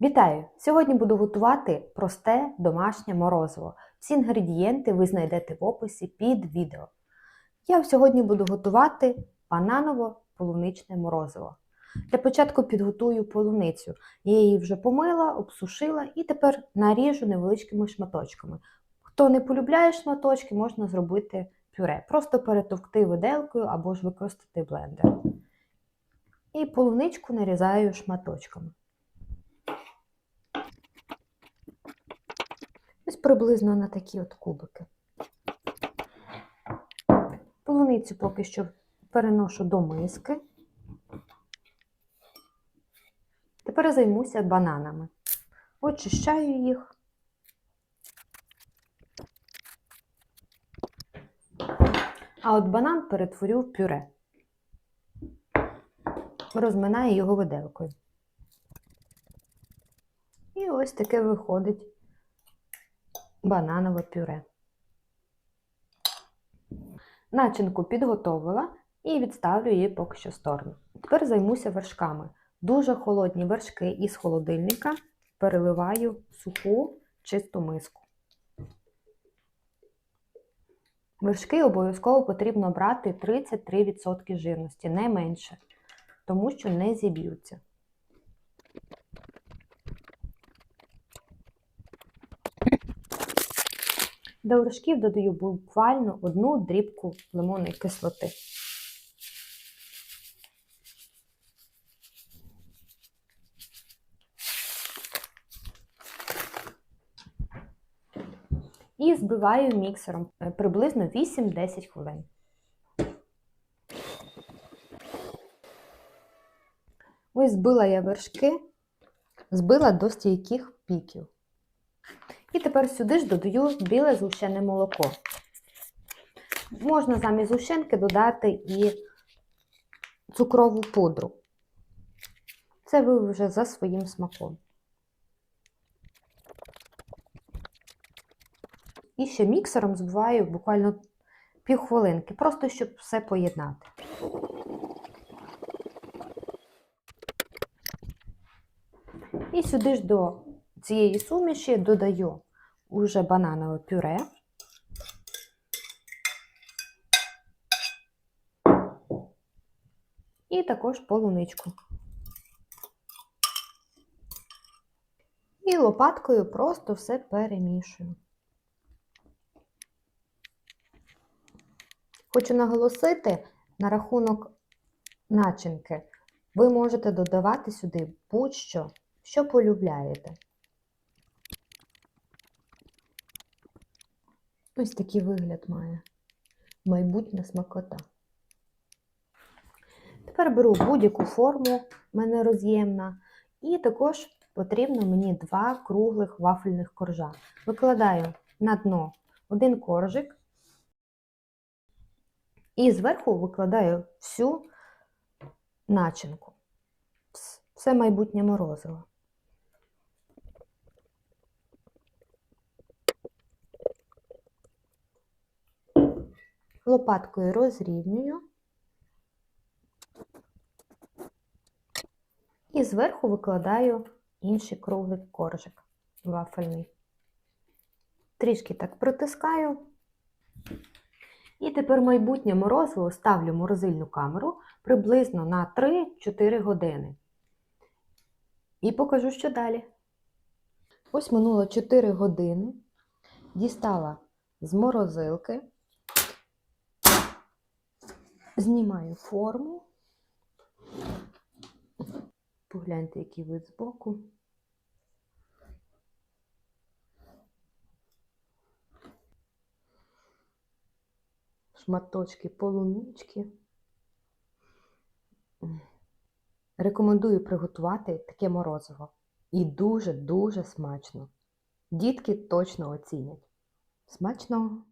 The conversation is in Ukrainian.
Вітаю! Сьогодні буду готувати просте домашнє морозиво. Всі інгредієнти ви знайдете в описі під відео. Я сьогодні буду готувати бананово-полуничне морозиво. Для початку підготую полуницю. Я її вже помила, обсушила і тепер наріжу невеличкими шматочками. Хто не полюбляє шматочки, можна зробити пюре. Просто перетовкти виделкою або ж використати блендер. І полуничку нарізаю шматочками. Ось приблизно на такі от кубики. Полуницю поки що переношу до миски. Тепер займуся бананами. Очищаю їх. А от банан перетворю в пюре. Розминаю його виделкою. І ось таке виходить бананове пюре. Начинку підготовила і відставлю її поки що в сторону. Тепер займуся вершками. Дуже холодні вершки із холодильника переливаю в суху чисту миску. Вершки обов'язково потрібно брати 33% жирності, не менше, тому що не зіб'ються. До вершків додаю буквально одну дрібку лимонної кислоти. І збиваю міксером приблизно 8-10 хвилин. Ось збила я вершки, збила до стійких піків. І тепер сюди ж додаю біле згущене молоко. Можна замість згущенки додати і цукрову пудру. Це ви вже за своїм смаком. І ще міксером збиваю буквально півхвилинки, просто щоб все поєднати. І сюди ж до цієї суміші додаю уже бананове пюре. І також полуничку. І лопаткою просто все перемішую. Хочу наголосити на рахунок начинки. Ви можете додавати сюди будь-що, що полюбляєте. Ось такий вигляд має майбутня смакота. Тепер беру будь-яку форму, в мене роз'ємна, і також потрібно мені два круглих вафельних коржа. Викладаю на дно один коржик і зверху викладаю всю начинку. Все майбутнє морозиво. Лопаткою розрівнюю і зверху викладаю інший круглий коржик вафельний. Трішки так протискаю. І тепер майбутнє морозиво ставлю морозильну камеру приблизно на 3-4 години. І покажу, що далі. Ось минуло 4 години. Дістала з морозилки. Знімаю форму. Погляньте, який вид збоку. Шматочки полунички. Рекомендую приготувати таке морозиво. І дуже-дуже смачно. Дітки точно оцінять. Смачного!